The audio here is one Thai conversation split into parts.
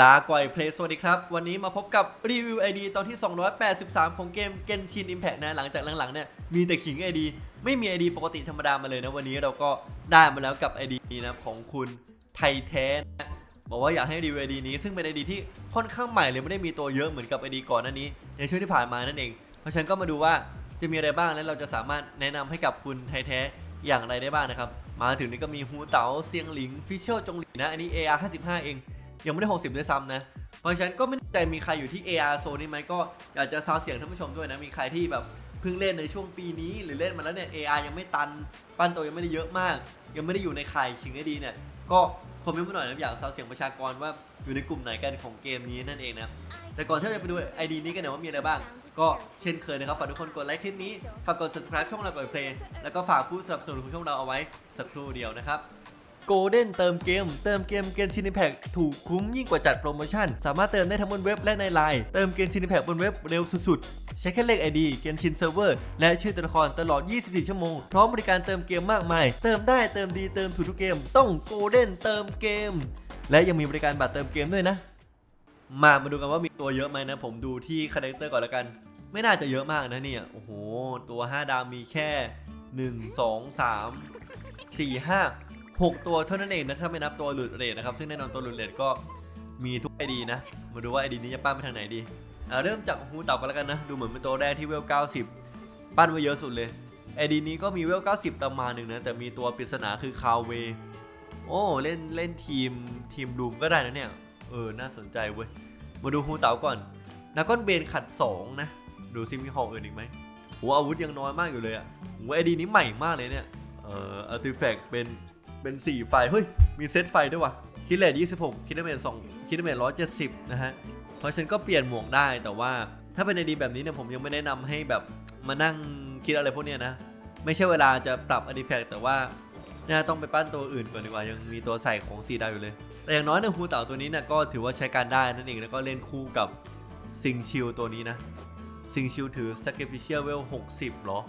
ลาก่อยเพลย์สวัสดีครับ วันนี้มาพบกับรีวิว ID ตอนที่ 283 ของเกม Genshin Impact นะ หลังจากหลังๆเนี่ยมีแต่ขิง ID ไม่มี ID ปกติธรรมดามาเลยนะ วันนี้เราก็ได้มาแล้วกับ ID นี้นะของคุณไทแท้นะบอกว่าอยากให้รีวิว ID นี้ซึ่งเป็น ID ที่ค่อนข้างใหม่เลยไม่ได้มีตัวเยอะเหมือนกับ ID ก่อนหน้านี้ ในช่วงที่ผ่านมานั่นเอง เพราะฉะนั้นก็มาดูว่าจะมีอะไรบ้างและเราจะสามารถแนะนำให้กับคุณไทแท้ อย่างไรได้บ้างนะครับ มาถึงนี่ก็มีฮูเต๋าเซียงหลิงฟิชเชอร์จงหลีนะอันนี้ AR 55 เอง ยังไม่ได้ 60ด้วยซ้ำนะ เพราะฉะนั้นก็ไม่แน่ใจมีใครอยู่ที่ AR โซนนี้ไหมก็อยากจะซาวเสียงท่านผู้ชมด้วยนะ มีใครที่แบบเพิ่งเล่นในช่วงปีนี้ หรือเล่นมาแล้วเนี่ย AR ยังไม่ตัน ปั้นตัวยังไม่ได้เยอะมาก ยังไม่ได้อยู่ในข่ายคิงได้ดีเนี่ยก็คอมเมนต์มาหน่อยนะอยากซาวเสียงประชากรว่าอยู่ในกลุ่มไหนกันของเกมนี้นั่นเองนะแต่ก่อนที่เราจะไปดู ID นี้กันเนี่ยว่ามีอะไรบ้าง ก็เช่นเคยนะครับฝากทุกคนกดไลค์คลิปนี้ ฝากกด subscribe ช่องเราก่อนเพลงแล้วก็ฝากผู้สนับสนุนของช่องเราเอาไว้สักครู่เดียวนะครับโกลเด้นเติมเกม เติมเกมเกมชินิแพคถูกคุ้มยิ่งกว่าจัดโปรโมชั่น สามารถเติมได้ทั้งบนเว็บและในไลน์เติมเกมชินิแพคบนเว็บเร็วสุดๆ ใช้แค่เลข ID เกมชินเซิร์ฟเวอร์ และชื่อตัวละครตลอด 24 ชั่วโมง พร้อมบริการเติมเกมมากมาย เติมได้เติมดีเติมถูกทุกเกม ต้องโกลเด้นเติมเกม และยังมีบริการบัตรเติมเกมด้วยนะ มามาดูกันว่ามีตัวเยอะไหมนะ ผมดูที่คาแรคเตอร์ก่อนแล้วกัน ไม่น่าจะเยอะมากนะเนี่ย โอ้โห ตัว 5 ดาวมีแค่ 1 2 3 4 5 6 ตัวเท่านั้นเองนะถ้าไม่นับตัวหลุดเรทนะครับ ซึ่งแน่นอนตัวหลุดเรทก็มีทุกไอดีนะ มาดูว่าไอดีนี้จะปั้นไปทางไหนดีเริ่มจากฮูเต่ากันแล้วกันนะ ดูเหมือนเป็นตัวแรกที่เวล 90 ปั้นไว้เยอะสุดเลยไอดีนี้ก็มีเวล 90 ประมาณหนึ่งนะ แต่มีตัวปริศนาคือคาวเว โอ้ เล่นเล่นทีมทีมรูมก็ได้นะเนี่ย เออ น่าสนใจเว้ย มาดูฮูเต๋าก่อนนาก้อนเบนขัด 2 นะ ดูซิมีของอื่นอีกไหมโหอาวุธยังน้อยมากอยู่เลยอะโหไอดีนี้ใหม่มากเลยเนี่ย เอ่ออัลติแฟกเป็น เป็น 4 ไฟ เฮ้ย มีเซตไฟด้วยวะคิดเลท26คิดเมท2คิดเมท170 นะฮะ เพราะฉันก็เปลี่ยนหมวกได้แต่ว่าถ้าเป็นไอดีแบบนี้เนี่ยผมยังไม่แนะนำให้แบบมานั่งคิดอะไรพวกเนี้ยนะ ไม่ใช่เวลาจะปรับอัลติแฟกแต่ว่าน่าต้องไปปั้นตัวอื่นก่อนดีกว่ายังมีตัวใส่ของสีดาวอยู่เลย แต่อย่างน้อยเนี่ยฮูเต่าตัวนี้เนี่ยก็ถือว่าใช้การได้นั่นเองแล้วก็เล่นคู่กับซิงชิลตัวนี้นะซิงชิลถือ Sacrificial Well 60เหรอ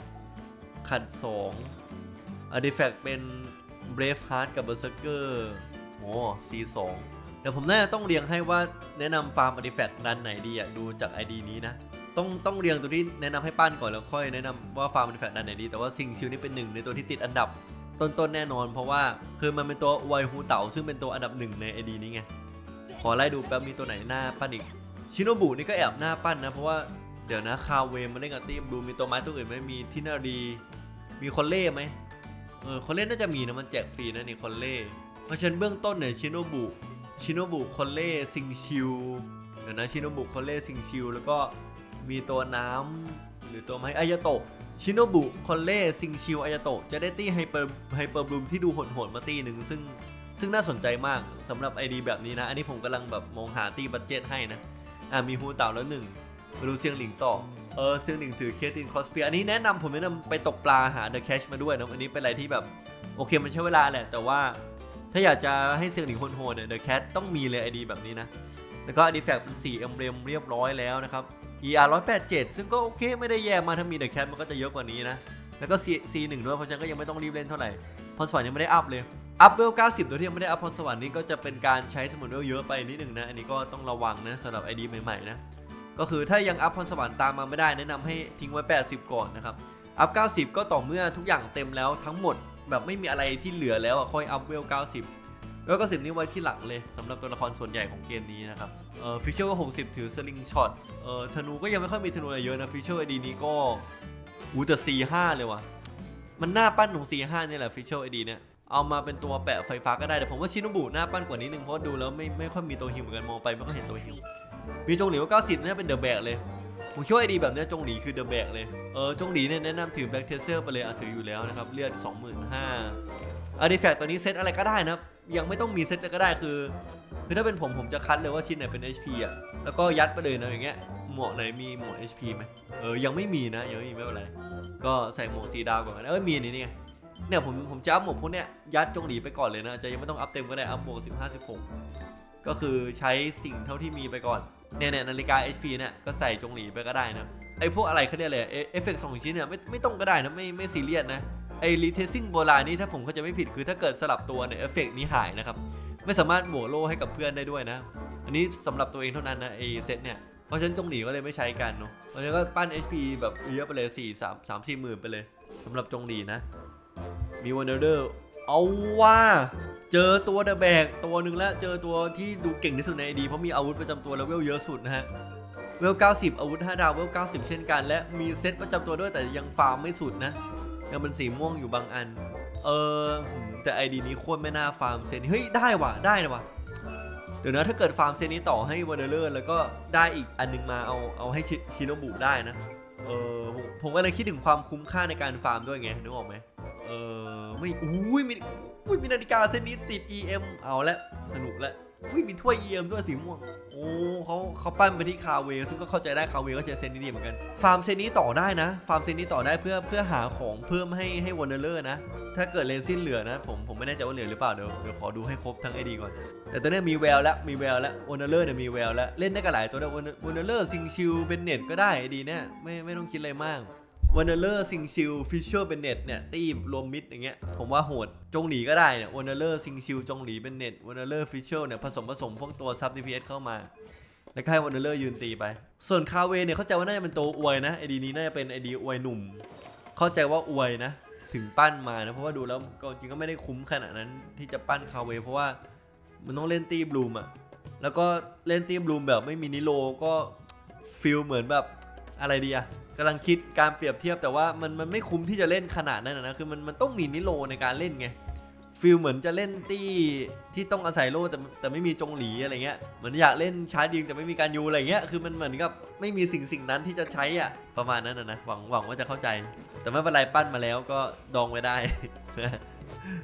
ขัด2 Artifact เป็น Brave Heart กับ Berserker โอ้ C2 เดี๋ยวผมน่าจะต้องเรียงให้ว่าแนะนำฟาร์ม Artifact ดันไหนดีอะดูจาก ID นี้นะ ต้องต้องเรียงตัวที่แนะนำให้ปั้นก่อนแล้วค่อยแนะนำว่าฟาร์ม Artifact ดันไหนดี แต่ว่าซิงชิลนี่เป็นหนึ่งในตัวที่ติดอันดับ ต้นๆแน่นอน เพราะว่าคือมันเป็นตัวไวฮูเต่าซึ่งเป็นตัวอันดับหนึ่งใน ID นี้ไง ขอไล่ดูแป๊บมีตัวไหนหน้าปั้นอีก ชิโนบุนี่ก็แอบหน้าปั้นนะ เพราะว่าเดี๋ยวนะคาเวมาเล่นกับทีมดูมีตัวไม้ตัวอื่นไหมมีทินารีมีคอนเล่ไหมเออคอนเล่น่าจะมีนะมันแจกฟรีนะนี่คอนเล่เพราะฉะนันเบื้องต้นเนี่ยชิโนบุชิโนบุคอนเล่ซิงชิวเดี๋ยวนะชิโนบุคอนเล่ซิงชิวแล้วก็มีตัวน้ำหรือตัวไม้อายาโตะ ชิโนบุคอนเล่ซิงชิวอายาโตะจะได้ตีไฮเปอร์ไฮเปอร์บลูมที่ดูโหดๆมาตีหนึ่งซึ่งซึ่งน่าสนใจมากสำหรับ ID แบบนี้นะ อันนี้ผมกำลังแบบมองหาตีบัตเจ็ตให้นะ อ่ามีฮูเต่าแล้วหนึ่งมาดูเซียงหลิงต่อ เออเซียงหลิงถือเคสตินคอสเปียอันนี้แนะนำผมแนะนำไปตกปลาหาเดอะแคชมาด้วยนะอันนี้เป็นอะไรที่แบบโอเคมันใช้เวลาแหละ แต่ว่าถ้าอยากจะให้เซียงหลิงโหดๆเนี่ยเดอะแคทต้องมีเลย ID แบบนี้นะแล้วก็ a r t i f a c t เป็นสีเอ็มเบรมเรียบร้อยแล้วนะครับ ER 187 ซึ่งก็โอเคไม่ได้แย่มาถ้ามีเดอะแคทมันก็จะเยอะกว่านี้นะ แล้วก็ C C1 ด้วยเพราะฉะนั้นก็ยังไม่ต้องรีบเล่นเท่าไหร่พรสวรรค์ยังไม่ได้อัพเลย อัพเวล 90โดยที่ยังไม่ได้อัพพรสวรรค์นี่ก็จะเป็นการใช้สมุนเวลเยอะไปนิดหนึ่งนะ อันนี้ก็ต้องระวังนะสำหรับ ID ใหม่ๆนะ ก็คือถ้ายังอัพพรสวรรค์ตามมาไม่ได้แนะนำให้ทิ้งไว้ 80 ก่อนนะครับ อัพ 90 ก็ต่อเมื่อทุกอย่างเต็มแล้วทั้งหมดแบบไม่มีอะไรที่เหลือแล้วค่อยอัพเวล 90 เวล90นี่ไว้ที่หลังเลยสำหรับตัวละครส่วนใหญ่ของเกมนี้นะครับเอ่อฟิชเชอร์ก็60ถือสลิงช็อตเอ่อธนูก็ยังไม่ค่อยมีธนูอะไรเยอะนะฟิชเชอร์ไอดีนี้ก็อูแต่ C5 เลยว่ะมันหน้าปั้นของ C5 เนี่แหละฟิชเชอร์ไอดีเนี่ยเอามาเป็นตัวแปะไฟฟ้าก็ได้แต่ผมว่าชินบุหน้าปั้นกว่านี้นึงเพราะดูแล้วไม่ไม่ค่อยมีตัวฮิวเหมือนกันมองไปไม่ค่อยเห็นตัวฮิวมีจงหลีว่า90เนี่ยเป็นเดอะแบกเลยผมคิดว่าไอดีแบบนี้จงหลีคือเดอะแบกเลยเออจงหลีเนี่ยแนะนำถือแบ็กเทเซอร์ไปเลยอะถืออยู่แล้วนะครับเลือด 25,000 อาร์ติแฟกต์ตัวนี้เซตอะไรก็ได้นะครับยังไม่ต้องมีเซตก็ได้คือคือถ้าเป็นผมผมจะคัดเลยว่าชิ้นไหนเป็น HP อะแล้วก็ยัดไปเลยนะอย่างเงี้ยหมวกไหนมีหมวก HP ไหมเออยังไม่มีนะยังไม่มีไม่เป็นไรก็ใส่หมวกสีดาวก่อนนะเออมีนี่นี่ไงเนี่ยผมผมจะอัพหมวกพวกเนี้ยยัดจงหลีไปก่อนเลยนะจะยังไม่ต้องอัพเต็มก็ได้อัพหมวก15 16 ก็คือใช้สิ่งเท่าที่มีไปก่อนเนี่ยเนี่ยนาฬิกา HP เนี่ยก็ใส่จงหลีไปก็ได้นะไอพวกอะไรเขาเรียกอะไรเอเอฟเฟกต์สองชิ้นเนี่ยไม่ไม่ต้องก็ได้นะไม่ไม่ซีเรียสนะ ไอรีเทสซิ่งโบราณนี่ถ้าผมเข้าใจไม่ผิดคือถ้าเกิดสลับตัวเนี่ยเอฟเฟกนี้หายนะครับ ไม่สามารถบวกโลให้กับเพื่อนได้ด้วยนะ อันนี้สำหรับตัวเองเท่านั้นนะไอเซตเนี่ยเพราะฉะนั้นจงหนีก็เลยไม่ใช้กันเนาะเพราะฉะนั้นก็ปั้น HP แบบเยอะไปเลย4 3 3 4หมื่นไปเลยสำหรับจงหนีนะ มีวันเดอร์เอาว่าเจอตัวเดอะแบกตัวหนึ่งแล้วเจอตัวที่ดูเก่งที่สุดในไอดีเพราะมีอาวุธประจำตัวแล้วเวลเยอะสุดนะฮะเวล 90 อาวุธ 5 ดาวเวล 90 เช่นกัน และมีเซตประจำตัวด้วยแต่ยังฟาร์มไม่สุดนะ ยังเป็นสีม่วงอยู่บางอัน เออ แต่ไอดีนี้โคตรไม่น่าฟาร์มเซนี้เฮ้ย ได้ว่ะ ได้นะว่ะ เดี๋ยวนะถ้าเกิดฟาร์มเซตนี้ต่อให้วอเดอร์แล้วก็ได้อีกอันนึงมาเอาเอาให้ชิโนบุได้นะ เออผมผมก็เลยคิดถึงความคุ้มค่าในการฟาร์มด้วยไงนึกออกไหมเออไม่ อุ้ยมีอุ้ยมีนาฬิกาเส้นนี้ติด EM เอาละสนุกละ อุ้ยมีถ้วย EM ด้วยสีม่วง โอ้เขาเขาปั้นไปที่คาเวซึ่งก็เข้าใจได้คาเวก็ใช้เซนนี้ดีเหมือนกัน ฟาร์มเซนนี้ต่อได้นะ ฟาร์มเซนนี้ต่อได้เพื่อเพื่อหาของเพิ่มให้ให้วอร์เนอร์นะ ถ้าเกิดเลนซินเหลือนะ ผมผมไม่แน่ใจว่าเหลือหรือเปล่าเดี๋ยวเดี๋ยวขอดูให้ครบทั้งไอดีก่อน แต่ตอนนี้มีแววแล้วมีแววแล้ววอร์เนอร์เนี่ยมีแววแล้วเล่นได้กับหลายตัวนะวอร์เนอร์ซิงชิลเบนเน็ตก็ได้ไอดีเนี่ยไม่ไม่ต้องคิดอะไรมาก ว a นเนอร์ซิงชิลฟิชเชอร์เบนเน็ตเนี่ยตีรวมมิดอย่างเงี้ยผมว่าโหด จงหลีก็ได้เนี่ยว a นเนอร์ซิงชิลจงหลีเบนเน็ตว a นเนอร์ฟิชเชอร์เนี่ยผสมผสมพวกตัวซับ DPS เอสเข้ามา แล้วก็ให้ว a นเนอร์ยืนตีไป ส่วนคาเวเนี่ยเข้าใจว่าน่าจะเป็นตัวอวยนะไอดีนี้น่าจะเป็นไอดีอวยหนุ่ม เข้าใจว่าอวยนะ ถึงปั้นมานะเพราะว่าดูแล้วก็จริงก็ไม่ได้คุ้มขนาดนั้นที่จะปั้นคาเวเพราะว่ามันต้องเล่นตีบลูมอะแล้วก็เล่นตีบลูมแบบไม่มีนิโลก็ฟิลเหมือนแบบอะไรดีอะ กำลังคิดการเปรียบเทียบแต่ว่ามันมันไม่คุ้มที่จะเล่นขนาดนั้นนะคือมันมันต้องมีนิโลในการเล่นไงฟิลเหมือนจะเล่นตี้ที่ต้องอาศัยโลแต่แต่ไม่มีจงหลีอะไรเงี้ยเหมือนอยากเล่นชาร์จยิงแต่ไม่มีการยูอะไรเงี้ยคือมันเหมือนกับไม่มีสิ่งสิ่งนั้นที่จะใช้อะประมาณนั้นนะนะหวังหวังว่าจะเข้าใจ แต่ไม่เป็นไรปั้นมาแล้วก็ดองไว้ได้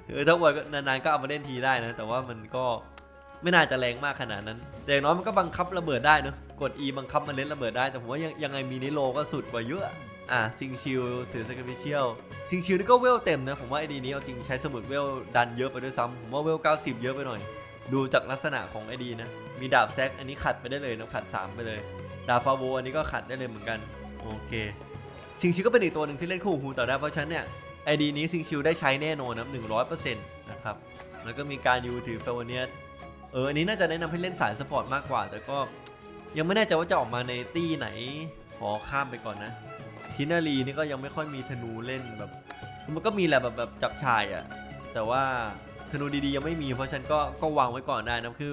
เออถ้าวันก็นานๆก็เอามาเล่นทีได้นะ แต่ว่ามันก็ไม่น่าจะแรงมากขนาดนั้น แต่อย่างน้อยมันก็บังคับระเบิดได้เนอะ ด E บังคับมันเล่นระเบิดได้ แต่ผมว่ายังยังไงมีนิโลก็สุดกว่าเยอะ อะซิงชิลถือสกิลเชียลซิงชิลนี่ก็เวลเต็มนะ ผมว่าไอดีนี้เอาจริงใช้สมุดเวลดันเยอะไปด้วยซ้ำผมว่าเวล 90 เยอะไปหน่อย ดูจากลักษณะของไอดีนะ มีดาบแซกอันนี้ขัดไปได้เลยนะขัด 3 ไปเลย ดาบฟาโวอันนี้ก็ขัดได้เลยเหมือนกัน โอเค ซิงชิลก็เป็นอีกตัวหนึ่งที่เล่นคู่หูต่อได้เพราะฉะนั้นเนี่ยไอดีนี้ซิงชิลได้ใช้แน่นอนนะหนึ่งร้อยเปอร์เซ็นต์นะครับแล้วก็มีการยูถือเฟลเนียสเอออันนี้น่าจะแนะนำให้เล่นสายสปอร์ตมากกว่า แต่ก็ ยังไม่แน่ใจว่าจะออกมาในตี้ไหน ขอข้ามไปก่อนนะทินารีนี่ก็ยังไม่ค่อยมีธนูเล่นแบบ มันก็มีแหละแบบแบบจับชายอะ่ะ แต่ว่าธนูดีๆยังไม่มีเพราะฉันก็ก็วางไว้ก่อนได้นะคือ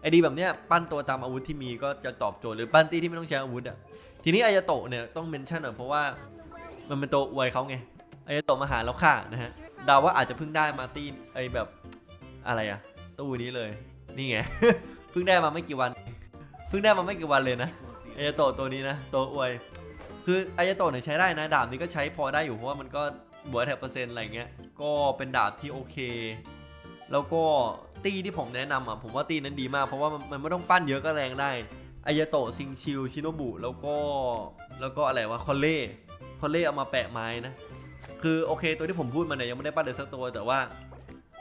ไอดีแบบเนี้ยปั้นตัวตามอาวุธที่มีก็จะตอบโจทย์หรือปั้นตี้ที่ไม่ต้องใช้อาวุธอะ่ะทีนี้อายาโตะเนี่ยต้องเมนชั่นหน่อยเพราะว่ามันเป็นตัวอวยเขาไงอายาโตะมาหาแล้วค่ะนะฮะดาว่าอาจจะเพิ่งได้มาตีไอแบบอะไรอะตู้นี้เลยนี่ไง เพิ่งได้มาไม่กี่วัน เพิ่งได้มาไม่กี่วันเลยนะอายาโตะตัวนี้นะตัวอวย คืออายาโตะเนี่ยใช้ได้นะ ดาบนี้ก็ใช้พอได้อยู่เพราะว่ามันก็บวกแถบเปอร์เซ็นต์อะไรเงี้ย ก็เป็นดาบที่โอเค แล้วก็ตีที่ผมแนะนำอะผมว่าตีนั้นดีมากเพราะว่ามันไม่ต้องปั้นเยอะก็แรงได้อายาโตะซิงชิวชิโนบุแล้วก็แล้วก็อะไรวะคอลเล่คอลเล่เอามาแปะไม้นะ คือโอเคตัวที่ผมพูดมาเนี่ยยังไม่ได้ปั้นเลยสักตัวแต่ว่า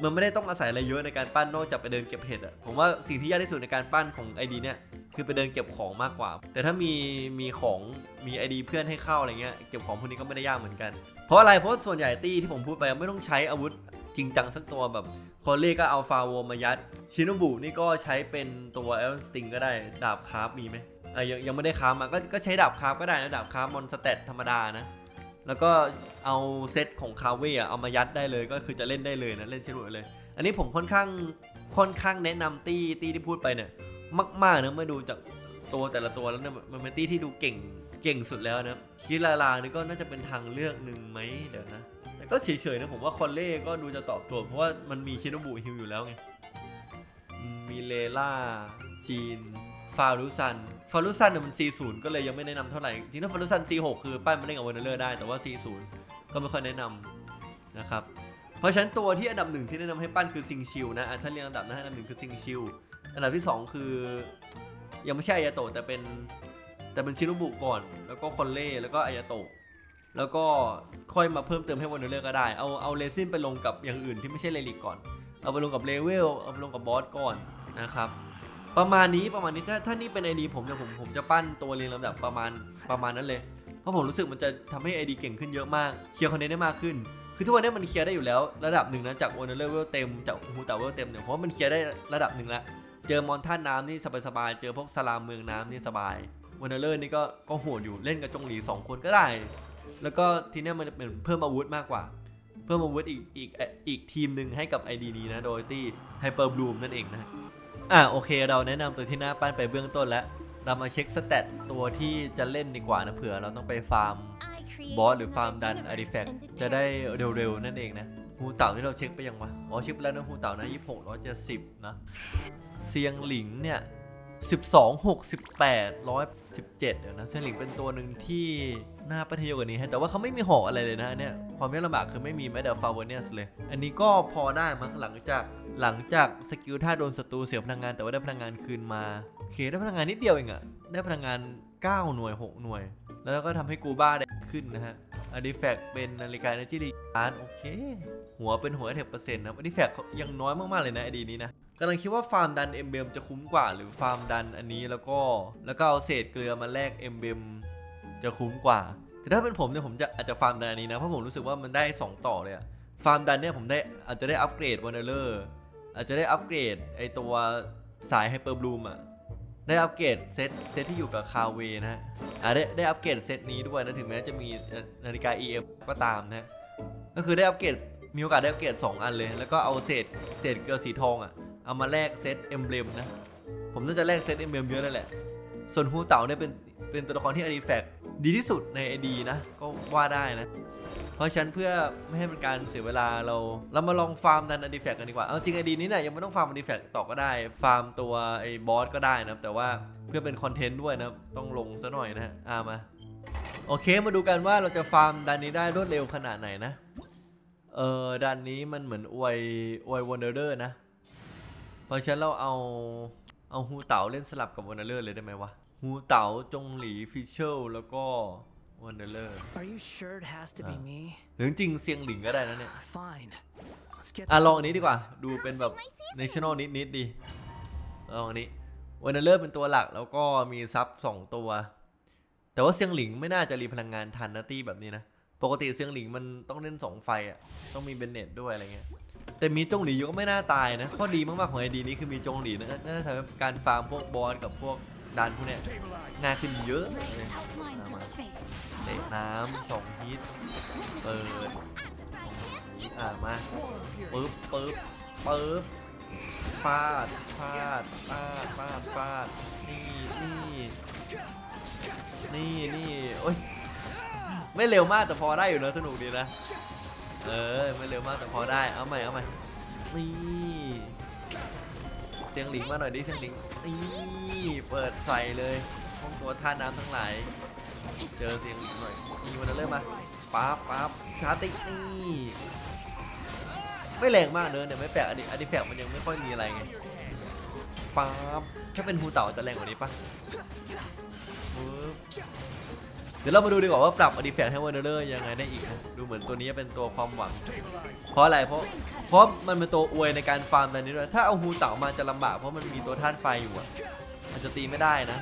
มันไม่ได้ต้องอาศัยอะไรเยอะในการปั้นนอกจากไปเดินเก็บเห็ดอะผมว่าสิ่งที่ยากที่สุดในการปั้นของไอดีเนี่ยคือไปเดินเก็บของมากกว่า แต่ถ้ามีมีของมีไอดีเพื่อนให้เข้าอะไรเงี้ยเก็บของพวกนี้ก็ไม่ได้ยากเหมือนกัน เพราะอะไรเพราะส่วนใหญ่ตี้ที่ผมพูดไปไม่ต้องใช้อาวุธจริงจังสักตัวแบบคอลเล่ก็เอาฟาโวมายัด ชินบุนี่ก็ใช้เป็นตัวเอลสติงก็ได้ดาบคราฟมีไหมอะยังยังไม่ได้คราฟมาก็ก็ใช้ดาบคราฟก็ได้นะดาบคราฟมอนสเตตธรรมดานะ แล้วก็เอาเซตของคาเว่อะเอามายัดได้เลยก็คือจะเล่นได้เลยนะเล่นชิลุเลย อันนี้ผมค่อนข้างค่อนข้างแนะนำตี้ตี้ที่พูดไปเนี่ยมากๆนะเมื่อดูจากตัวแต่ละตัวแล้วเนี่ยมันเป็นตี้ที่ดูเก่งเก่งสุดแล้วนะคิลาลานี่ก็น่าจะเป็นทางเลือกหนึ่งไหมเดี๋ยวนะแต่ก็เฉยๆนะผมว่าคอนเล่ก็ดูจะตอบโจทย์เพราะว่ามันมีชิน o บุฮิวอยู่แล้วไงมีเลล่าจีน ฟารุซัน ฟารุซันเนี่ยมัน40ก็เลยยังไม่แนะนำเท่าไหร่ จริงๆถ้าฟารุซัน46คือป้ายมันเล่นกับเวอร์เนอร์ได้ แต่ว่า40ก็ไม่ค่อยแนะนำนะครับ เพราะฉะนั้นตัวที่อันดับหนึ่งที่แนะนำให้ปั้นคือซิงชิวนะอะถ้าเรียงอันดับนะอันดับหนึ่งคือซิงชิวอันดับที่2คือยังไม่ใช่อายาโตะแต่เป็นแต่เป็นชิโนบุก่อน แล้วก็คอนเล่แล้วก็อายาโตะแล้วก็ค่อยมาเพิ่มเติมให้วอร์เนอร์ก็ได้ เอาเอาเลซินไปลงกับอย่างอื่นที่ไม่ใช่เลลิกก่อน เอาไปลงกับเลเวล เอาไปลงกับบอสก่อนนะครับ ประมาณนี้ประมาณนี้ถ้าถ้านี่เป็นไอดีผมเนี่ยผมผมจะปั้นตัวเรียงลำดับประมาณประมาณนั้นเลย เพราะผมรู้สึกมันจะทำให้ไอดีเก่งขึ้นเยอะมากเคลียร์คอนเทนต์ได้มากขึ้น คือทุกวันนี้มันเคลียร์ได้อยู่แล้วระดับหนึ่งนะจากวอร์เลเวลเต็มจากฮูตาเวลเต็มเนี่ยเพราะว่ามันเคลียร์ได้ระดับหนึ่งแล้วเจอมอนท่าน้ำนี่สบายๆเจอพวกสลามเมืองน้ำนี่สบายวอร์เลอร์นี่ก็ก็โหดอยู่เล่นกับจงหลีสองคนก็ได้ แล้วก็ทีนี้มันจะเป็นเพิ่มอาวุธมากกว่า เพิ่มอาวุธอีกอีกอีกทีมหนึ่งให้กับ ID นี้นะโดยที่ไฮเปอร์บลูมนั่นเองนะ อะโอเคเราแนะนำตัวที่หน้าปั้นไปเบื้องต้นแล้ว เรามาเช็คสเตตตัวที่จะเล่นดีกว่านะเผื่อเราต้องไปฟาร์มบบออสสหหรืรืออฟาฟาร์ร์มมดัดันนอาอาร์ร์ติติแฟแฟกกต์จะจะได้ได้เร็วๆนั่นเองนะหูเต่าที่เราเช็คไปยังวะอ๋อเช็คไปแล้วนะหูเต่านะยี่หกร้อยเจ็ดสิบนะเซียงหลิงเนี่ย สิบสองหกสิบแปดร้อยสิบเจ็ดเดี๋ยวนะเซียงหลิงเป็นตัวหนึ่งที่น่าประเทศกว่านี้ฮะแต่ว่าเขาไม่มีหอกอะไรเลยนะเนี่ยความยากลำบากคือไม่มีแม้แต่ฟาวเวเนียสเลย อันนี้ก็พอได้มั้งหลังจากหลังจากสกิลถ้าโดนศัตรูเสียพลังงานแต่ว่าได้พลังงานคืนมาโอเคได้พลังงานนิดเดียวเองอะได้พลังงาน 9 หน่วย 6 หน่วย แล้วก็ทำให้กูบ้าได้ขึ้นนะฮะ อาร์ติแฟกเป็นนาฬิกา Energy d าร์โอเค หัวเป็นหัวเทปเปอร์เซ็นต์นะอาร์ติแฟกยังน้อยมากๆเลยนะไอดีนี้นะกำลังคิดว่าฟาร์มดันเอ็มเบมจะคุ้มกว่าหรือฟาร์มดันอันนี้แล้วก็แล้วก็เอาเศษเกลือมาแลกเอ็มเบมจะคุ้มกว่าแต่ถ้าเป็นผมเนี่ยผมจะอาจจะฟาร์มดันอันนี้นะเพราะผมรู้สึกว่ามันได้ 2 ต่อเลยอะฟาร์มดันเนี่ยผมได้อาจจะได้อัปเกรดวันเดอร์อาจจะได้อัปเกรดไอตัวสายไฮเปอร์บลูมอะ ได้อัปเกรดเซตเซตที่อยู่กับคาเวนะฮะอ่าได้ได้อัปเกรดเซตนี้ด้วยนะถึงแม้จะมีนาฬิกา EM ก็ตามนะก็คือได้อัปเกรดมีโอกาสได้อัปเกรด2 อันเลย แล้วก็เอาเศษเศษเกลือสีทองอะเอามาแลกเซตเอ็มเบลมนะผมน่าจะแลกเซตเอ็มเบลมเยอะเลยแหละ ส่วนฮูเต่าเนี่ยเป็นเป็นตัวละครที่อาริแฟกดีที่สุดใน ID นะก็ว่าได้นะ เพราะฉะนันเพื่อไม่ให้เป็นการเสียเวลาเรา เรามาลองฟาร์มดันอาร์ติแฟกกันดีกว่า เอาจริงไอดีนี้เนี่ยยังไม่ต้องฟาร์มอาร์ติแฟกต่อก็ได้ ฟาร์มตัวไอ้บอสก็ได้นะแต่ว่าเพื่อเป็นคอนเทนต์ด้วยนะต้องลงซะหน่อยนะฮะอ่ามาโอเคมาดูกันว่าเราจะฟาร์มดันนี้ได้รวดเร็วขนาดไหนนะ เออดันนี้มันเหมือนอวยอวยวันเดอร์นะ เพราะฉะนั้นเราเอาเอาฮูเต๋าเล่นสลับกับวันเดอร์เลยได้ไหมวะฮูเต๋าจงหลีฟิชเชลแล้วก็ วันเดอร์ Are you sure it has to be Ah. me? หรือจริงๆเซียงหลิงก็ได้นะเนี่ย Fine. Let's get อะ this ลองอัน over นี้ดีกว่า with. ดูเป็นแบบ national นิดนิดๆดี ลองอันนี้วันเดอร์เป็นตัวหลักแล้วก็มีซับสองตัว แต่ว่าเซียงหลิงไม่น่าจะรีพลังงานทันนะตี้แบบนี้นะ ปกติเซียงหลิงมันต้องเล่นสองไฟอะ ต้องมีเบนเน็ตด้วยอะไรเงี้ย แต่มีจงหลีอยู่ก็ไม่น่าตายนะ ข้อดีมากๆของไอดีนี้คือมีจงหลีนะน่าจะทำให้การฟาร์มพวกบอสกับพวกดันพวกเนี้ยง่ายขึ้นเยอะเลยเตะน้ำสองฮิตเปิดอ่ามาปึ๊บปึ๊บปึ๊บฟาดฟาดฟาดฟาดฟาดนี่นี่นี่นี่โอ้ยไม่เร็วมากแต่พอได้อยู่นะสนุกดีนะเออไม่เร็วมากแต่พอได้เอาใหม่เอาใหม่นี่เสียงหลิงมาหน่อยดิเสียงหลิงนี่เปิดใส่เลยห้องตัวท่าน้ำทั้งหลาย เจอเสียงหลิงหน่อยนี่วันเริ่มมาปั๊บปั๊บชาตินี่ไม่แรงมากเนอะเนี่ยไม่แปลกอันนี้อันนี้แปลกมันยังไม่ค่อยมีอะไรไงปั๊บถ้าเป็นฮูเต่าจะแรงกว่านี้ปะเดี๋ยวเรามาดูดีกว่าว่าปรับอดีแฟกให้วันเดอร์ยังไงได้อีกนะดูเหมือนตัวนี้จะเป็นตัวความหวัง เพราะอะไรเพราะเพราะมันเป็นตัวอวยในการฟาร์มตอนนี้ด้วยถ้าเอาฮูเต่ามาจะลำบากเพราะมันมีตัวธาตุไฟอยู่อะมันจะตีไม่ได้นะ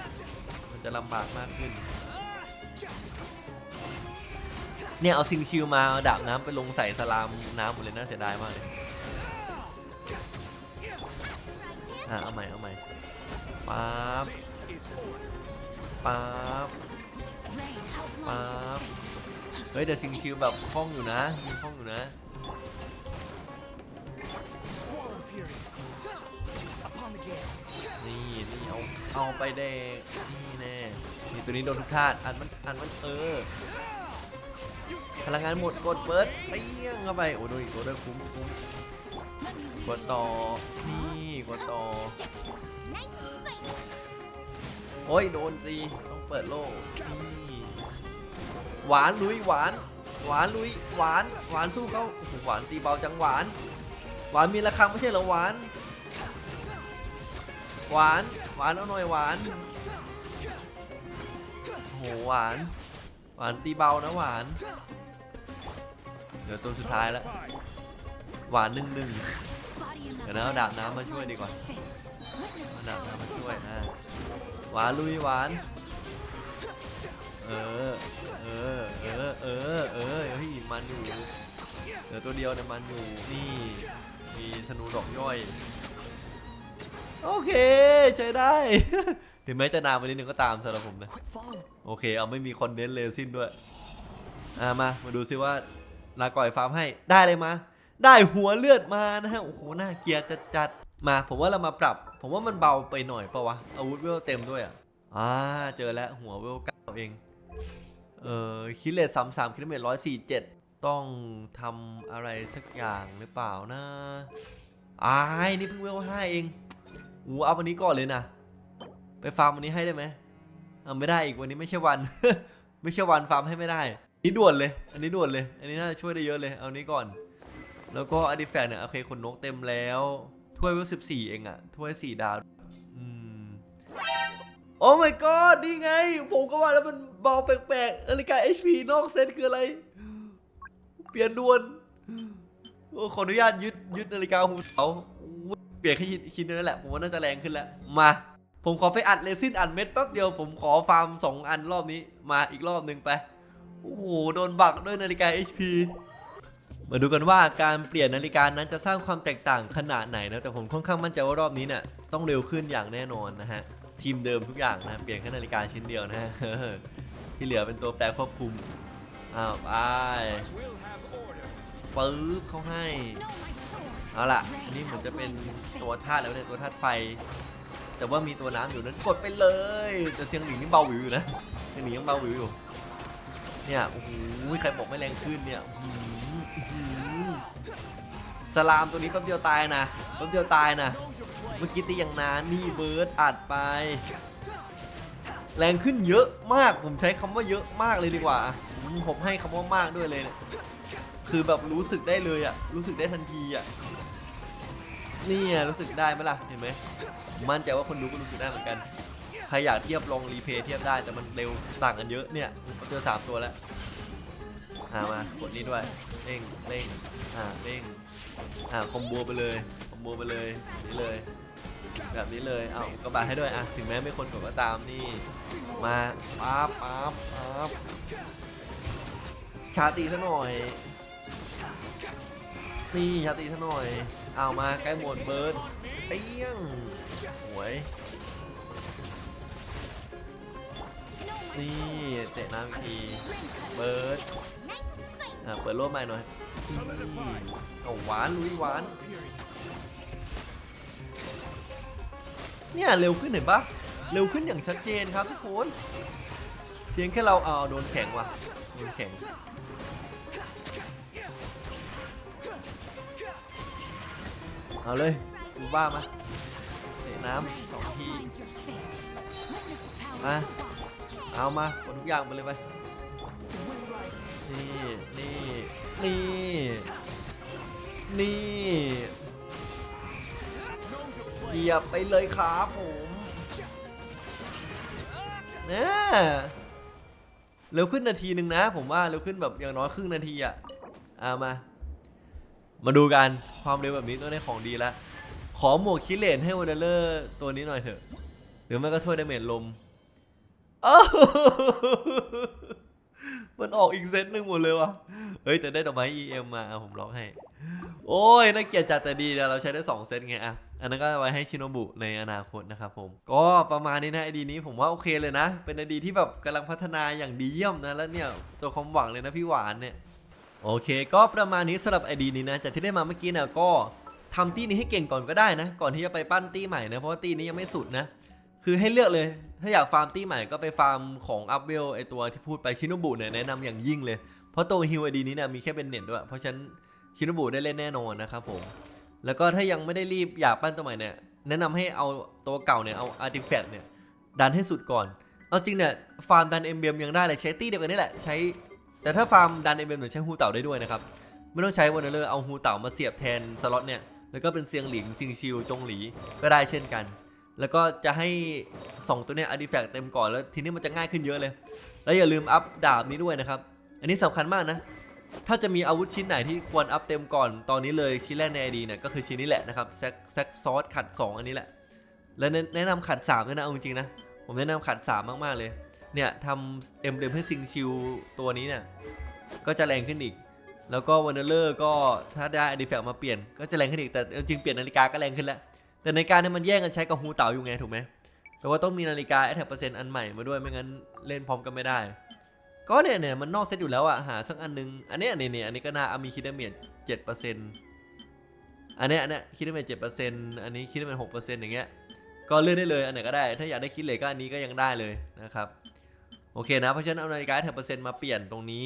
มันจะลำบากมากขึ้น เนี่ยเอาซิงชิลมาเอาดาบน้ำไปลงใส่สลามน้ำหมดเลยน่าเสียดายมากเลยอะเอาใหม่เอาใหม่ปั๊บปั๊บปั๊บเฮ้ยแต่ซิงชิลแบบคล่องอยู่นะมีคล่องอยู่นะนี่นี่เอาเอาไปแดงนี่แน่นี่ ตัวนี้โดนทุกธาตุอันมันอันมันเออพลังงานหมดกดเปิดเปี้ยงเข้าไปโอ้โดนอีกตัวด้วยคุ้มคุ้มกดต่อนี่กดต่อโอ้ยโดนตีต้องเปิดโล่นี่หวานลุยหวาน หวานลุยหวานหวานสู้เขาหวานตีเบาจังหวาน หวานมีระฆังไม่ใช่เหรอหวาน หวานหวานเอาหน่อยหวาน หหวาน หวานตีเบานะหวาน เดี๋ยวตัวสุดท้ายแล้ว หวานหนึ่งหนึ่งเดี๋ยวนะเอาดาบน้ำมาช่วยดีกว่าเอาดาบน้ำมาช่วยนะหวานลุยหวาน เออ เออ เออ เออ เออเฮ้ยมันอยู่เหลือตัวเดียวเนี่ยมันอยู่ นี่ มีธนูดอกย่อย โอเค ใช้ได้ ถึงแม้จะนานไปนิดนึงก็ตามสำหรับผมนะ Quick follow. โอเค เอาไม่มีคอนเทนต์เลวสิ้นด้วย อ่ามา มาดูซิว่าลาก่อยฟาร์มให้ได้เลยมา ได้หัวเลือดมานะฮะ โอ้โห น่าเกลียดจัดจัดๆมา ผมว่าเรามาปรับ ผมว่ามันเบาไปหน่อยปะวะ อาวุธเวลเต็มด้วยอะ อ่า เจอแล้วหัวเวลเก้าเอง เอ่อ คิดเลสสามสามคิดเลสร้อยสี่เจ็ดต้องทำอะไรสักอย่างหรือเปล่านะอ้ายนี่เพิ่งเวลห้าเองโอ้เอาวันนี้ก่อนเลยนะ ไปฟาร์มวันนี้ให้ได้ไหมเอาไม่ได้อีกวันนี้ไม่ใช่วัน ไม่ใช่วันฟาร์มให้ไม่ได้นี่ด่วนเลย อันนี้ด่วนเลย อันนี้น่าจะช่วยได้เยอะเลย เอานี้ก่อน แล้วก็อดิแฟกเนี่ยโอเคคนนกเต็มแล้ว ถ้วยว่าสิบสี่เองอะถ้วยสี่ดาว อืม โอ้ my god นี่ไง ผมก็ว่าแล้วมันเบาแปลกๆนาฬิกา HP นอกเซตคืออะไร เปลี่ยนด่วนโอ้ขออนุญาตยึดยึดนาฬิกาหูเต๋าเปลี่ยนแค่ชิ้นเดียวนั่นแหละ ผมว่าน่าจะแรงขึ้นแล้ว มา ผมขอไปอัดเลซินอัดเม็ดแป๊บเดียวผมขอฟาร์ม2อันรอบนี้มาอีกรอบหนึ่งไป โอ้โห โดนบักด้วยนาฬิกา HP มาดูกันว่าการเปลี่ยนนาฬิกานั้นจะสร้างความแตกต่างขนาดไหนนะ แต่ผมค่อนข้างมั่นใจว่ารอบนี้เนี่ยต้องเร็วขึ้นอย่างแน่นอนนะฮะ ทีมเดิมทุกอย่างนะเปลี่ยนแค่นาฬิกาชิ้นเดียวนะฮะที่เหลือเป็นตัวแปรควบคุมอ้าวไปปึ๊บเขาให้เอาล่ะอันนี้เหมือนจะเป็นตัวธาตุแล้วเนี่ยตัวธาตุไฟ แต่ว่ามีตัวน้ำอยู่นั้นกดไปเลยแต่เสียงหลิงนี่เบาหวิวอยู่นะเสียงหลิงยังเบาหวิวอยู่เนี่ยโอ้โหใครบอกไม่แรงขึ้นเนี่ยสลามตัวนี้แป๊บเดียวตายนะแป๊บเดียวตายนะเมื่อกี้ตีอย่างนานนี่เบิร์ดอัดไป แรงขึ้นเยอะมากผมใช้คำว่าเยอะมากเลยดีกว่าผมให้คำว่ามากด้วยเลยเนี่ยคือแบบรู้สึกได้เลยอะรู้สึกได้ทันทีอะ นี่รู้สึกได้ไหมล่ะ เห็นไหมมั่นใจว่าคนดูก็รู้สึกได้เหมือนกัน ใครอยากเทียบลองรีเพย์เทียบได้แต่มันเร็วต่างกันเยอะเนี่ยเจอสามตัวแล้วหามากดนี้ด้วยเร่งเร่งอ่าเร่งอ่าคอมโบไปเลยคอมโบไปเลยนี่เลย แบบนี้เลยเอากระบาดให้ด้วยอะถึงแม้ไม่คนกดก็ตามนี่ มาปั๊บปั๊บปั๊บชาตีซะหน่อยนี่ชาตีซะหน่อย เอามาใกล้หมดเบิร์ดเตี้ยงหวยนี่เตะน้ำอีกทีเบิร์ดอะเปิดโลกใหม่หน่อยนี่เอาหวานลุยหวานเนี่ยเร็วขึ้นเห็นปะเร็วขึ้นอย่างชัดเจนครับทุกคนเพียงแค่เราเอาโดนแข็งว่ะโดนแข็ง เอาเลยดูบ้ามาเตะน้ำสองทีมาเอามากดทุกอย่างไปเลยไปนี่นี่นี่นี่เหยียบไปเลยครับผมเนี่ยเร็วขึ้นนาทีหนึ่งนะ ผมว่าเร็วขึ้นแบบอย่างน้อยครึ่งนาทีอะเอามา มาดูกัน ความเร็วแบบนี้ต้องได้ของดีแล้ว ขอหมวกคิเลนให้วันเดอร์ตัวนี้หน่อยเถอะ หรือไม่ก็ถ้วยดาเมจลมมันออกอีกเซตหนึ่งหมดเลยวะเฮ้ยแต่ได้ดอกไม้ EM มาผมร้องให้ โอ้ยน่าเกียดจัดแต่ดีนะเราใช้ได้ 2 เซตไงอะ อันนั้นก็ไว้ให้ชิโนบุในอนาคตนะครับผม ก็ประมาณนี้นะไอดีนี้ผมว่าโอเคเลยนะ เป็นไอดีที่แบบกำลังพัฒนาอย่างดีเยี่ยมนะแล้วเนี่ยตัวความหวังเลยนะพี่หวานเนี่ย โอเค ก็ประมาณนี้สำหรับไอดีนี้นะจากที่ได้มาเมื่อกี้เนี่ยก็ทำตีนี้ให้เก่งก่อนก็ได้นะ ก่อนที่จะไปปั้นตีใหม่นะเพราะว่าตีนี้ยังไม่สุดนะ คือให้เลือกเลย ถ้าอยากฟาร์มตีใหม่ก็ไปฟาร์มของอัพเวลไอตัวที่พูดไปชิโนบุเนี่ยแนะนำอย่างยิ่งเลย เพราะตัวฮิวไอดีนี้เนี่ยมีแค่เป็นเน็ตด้วย เพราะฉะนั้นชิโนบุได้เล่นแน่นอนนะครับผม แล้วก็ถ้ายังไม่ได้รีบอยากปั้นตัวใหม่เนี่ยแนะนำให้เอาตัวเก่าเนี่ยเอาอาร์ติแฟกต์เนี่ยดันให้สุดก่อน เอาจริงเนี่ยฟาร์มดันเอ็มเบมยังได้เลยใช้ตีเดียวกันนี่แหละใช้ แต่ถ้าฟาร์มดันเอ็มเบมเนี่ยใช้ฮูเต่าได้ด้วยนะครับ ไม่ต้องใช้วอร์เนอร์เอาฮูเต่ามาเสียบแทนสล็อตเนี่ย แล้วก็เป็นเซียงหลิงซิงชิวจงหลีก็ได้เช่นกัน แล้วก็จะให้ 2 ตัวเนี้ยอาร์ติแฟกต์เต็มก่อนแล้วทีนี้มันจะง่ายขึ้นเยอะเลย แล้วอย่าลืมอัพดาบนี้ด้วยนะครับ อันนี้สำคัญมากนะ ถ้าจะมีอาวุธชิ้นไหนที่ควรอัพเต็มก่อนตอนนี้เลยชิ้นแรกในไอดีเนี่ยก็คือชิ้นนี้แหละนะครับแซกแซกซอสขัด 2 อันนี้แหละ และแนะนะนำขัด3ด้วยนะเอาจริงๆนะผมแนะนำขัด3มากๆเลย เนี่ยทำเอ็มเดมให้ซิงชิวตัวนี้เนี่ย ก็จะแรงขึ้นอีก แล้วก็วันเดอร์ก็ถ้าได้อดีแฟกมาเปลี่ยนก็จะแรงขึ้นอีกแต่จริงๆเปลี่ยนนาฬิกาก็แรงขึ้นแล้วแต่นาฬิกาเนี่ยมันแย่งกันใช้กับฮูเต๋าอยู่ไงถูกไหมแปลว่าต้องมีนาฬิกาแอทแทกเปอร์เซ็นต์อันใหม่มาด้วยไม่งั้นเล่นพร้อมกันไม่ได้ ก็เนี่ยเนี่ยมันนอกเซตอยู่แล้วอะหาสักอันนึงอันเนี้ยเนี่ยเนี่ยอันนี้ก็น่าเอามีคิดเดเมียเจ็ดเปอร์เซ็นต์อันเนี้ยอันเนี้ยคิดเดเมียเจ็ดเปอร์เซ็นต์อันนี้คิดเดเมียหกเปอร์เซ็นต์อย่างเงี้ยก็เลือกได้เลยอันไหนก็ได้ ถ้าอยากได้คิดเลทก็อันนี้ก็ยังได้เลยนะครับ โอเคนะ เพราะฉะนั้นเอานาฬิกาแทนเปอร์เซ็นต์มาเปลี่ยนตรงนี้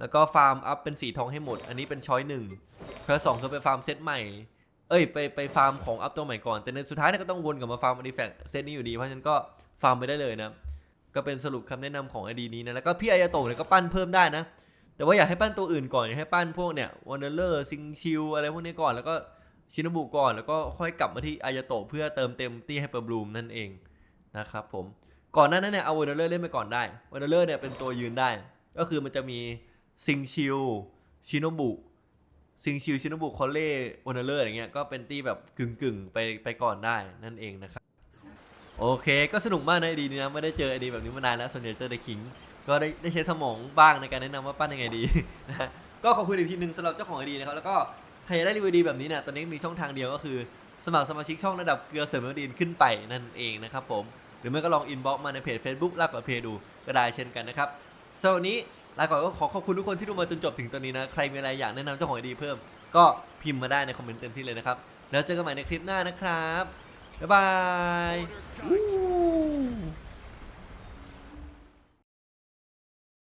แล้วก็ฟาร์มอัพเป็นสีทองให้หมด อันนี้เป็นช้อยหนึ่งช้อยสองคือไปฟาร์มเซตใหม่ เอ้ยไปไปฟาร์มของอัพตัวใหม่ก่อน แต่ในสุดท้ายเนี่ยก็ต้องวนกลับมาฟาร์มอาร์ติแฟกเซตนี้อยู่ดี เพราะฉะนั้นก็ฟาร์มไปได้เลยนะ ก็เป็นสรุปคำแนะนำของไอดีนี้นะ แล้วก็พี่อายาโตะเนี่ยก็ปั้นเพิ่มได้นะ แต่ว่าอยากให้ปั้นตัวอื่นก่อน อยากให้ปั้นพวกเนี่ยวันเดอร์ซิงชิวอะไรพวกนี้ก่อน แล้วก็ชินบุก่อน แล้วก็ค่อยกลับมาที่อายาโตะเพื่อเติมเต็มตี้ให้เปอร์บลูมนั่นเองนะครับผม ก่อนหน้านั้นเนี่ยเอาวันเดอร์เล่นไปก่อนได้วันเดอร์เนี่ยเป็นตัวยืนได้ ก็คือมันจะมีซิงชิวชินบุซิงชิวชินบุคอลเล่วันเดอร์อย่างเงี้ยก็เป็นตี้แบบกึ่งกึ่งๆ ไปไปก่อนได้นั่นเองนะครับโอเคก็สนุกมากนะไอดีนี้นะไม่ได้เจอไอดีแบบนี้มานานแล้วส่วนใหญ่เจอแต่ขิงก็ได้ได้ใช้สมองบ้างในการแนะนำว่าปั้นยังไงดีนะฮะก็ขอบคุณอีกทีหนึ่งสำหรับเจ้าของไอดีนะครับแล้วก็ใครอยากได้รีวิวดีแบบนี้เนี่ยตอนนี้มีช่องทางเดียวก็คือ สมัครสมาชิกช่องระดับเกลือเสริมโปรตีนขึ้นไปนั่นเองนะครับผม หรือไม่ก็ลองอินบ็อกมาในเพจ Facebook ลากกับเพจดูก็ได้เช่นกันนะครับสำหรับวันนี้ลาก่อนก็ขอขอบคุณทุกคนที่ดูมาจนจบถึงตอนนี้นะ ใครมีอะไรอยากแนะนำเจ้าของไอดีเพิ่ม ก็พิมพ์มาได้ในคอมเมนต์เต็มที่เลยนะครับ แล้วเจอกันใหม่ในคลิปหน้านะครับ บ๊ายบาย